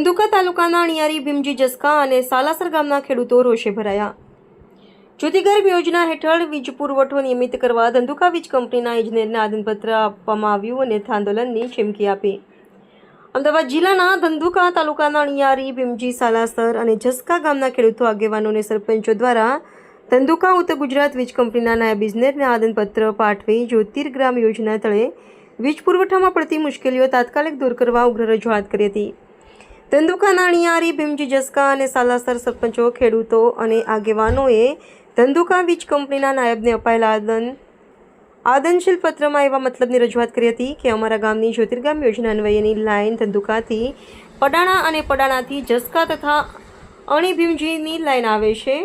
ધંધુકા તાલુકાના અણિયારી, ભીમજી જસકા અને સાલાસર ગામના ખેડૂતો રોષે ભરાયા. જ્યોતિગર્ભ યોજના હેઠળ વીજ પુરવઠો નિયમિત કરવા ધંધુકા વીજ કંપનીના ઇજનેરને આદનપત્ર આપવામાં આવ્યું અને આંદોલનની ચીમકી આપી. અમદાવાદ જિલ્લાના ધંધુકા તાલુકાના અણિયારી, ભીમજી, સાલાસર અને જસકા ગામના ખેડૂતો આગેવાનો અને સરપંચો દ્વારા ધંધુકા ઉત્તર ગુજરાત વીજ કંપનીના નાયબ ઇજનેરને આદનપત્ર પાઠવી જ્યોતિર્ગ્રામ યોજના તળે વીજ પુરવઠામાં પડતી મુશ્કેલીઓ તાત્કાલિક દૂર કરવા ઉગ્ર રજૂઆત કરી હતી. ધંધુકાના અણિયારી ભીમજી જસકા અને સાલાસર સરપંચો, ખેડૂતો અને આગેવાનોએ ધંધુકા વીજ કંપનીના નાયબને અપાયેલા આદન, આદનશીલ પત્રમાં એવા મતલબની રજૂઆત કરી હતી કે અમારા ગામની જ્યોતિર્ગામ યોજના અન્વયેની લાઇન ધંધુકાથી પડાણા અને પડાણાથી જસકા તથા અણી ભીમજીની લાઇન આવે છે.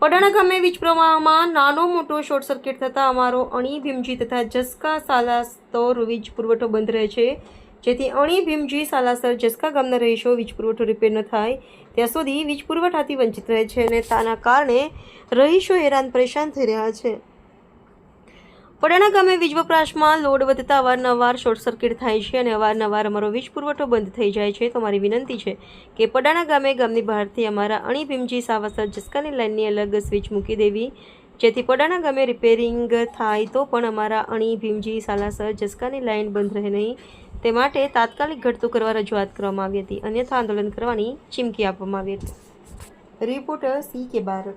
પડાણા ગામે વીજ પ્રવાહમાં નાનો મોટો શોર્ટ સર્કિટ થતાં અમારો અણી ભીમજી તથા જસકા સાલાસ્તોર વીજ પુરવઠો બંધ રહે છે. જેથી અણી ભીમજી સાલાસર જસકા ગામના રહીશો વીજ પુરવઠો રિપેર ન થાય, ત્યાં સુધી વીજ પુરવઠાથી વંચિત રહે છે અને તાના કારણે રહીશો હેરાન પરેશાન થઈ રહ્યા છે. પડાણા ગામે વીજ વપરાશમાં લોડ વધતા અવારનવાર શોર્ટ સર્કિટ થાય છે અને અવારનવાર અમારો વીજ પુરવઠો બંધ થઈ જાય છે. તો મારી વિનંતી છે કે પડાણા ગામે ગામની બહારથી અમારા અણી ભીમજી સાવાસર જસકાની લાઇનની અલગ સ્વિચ મૂકી દેવી. જેથી પડાણા ગામે રિપેરિંગ થાય તો પણ અમારા અણી ભીમજી સાલાસર જસકાની લાઇન બંધ રહે નહીં. તે માટે તાત્કાલિક ઘટતું કરવા રજૂઆત કરવામાં આવી હતી. અન્યથા આંદોલન કરવાની ચીમકી આપવામાં આવી હતી. રિપોર્ટર સી કે બારડ.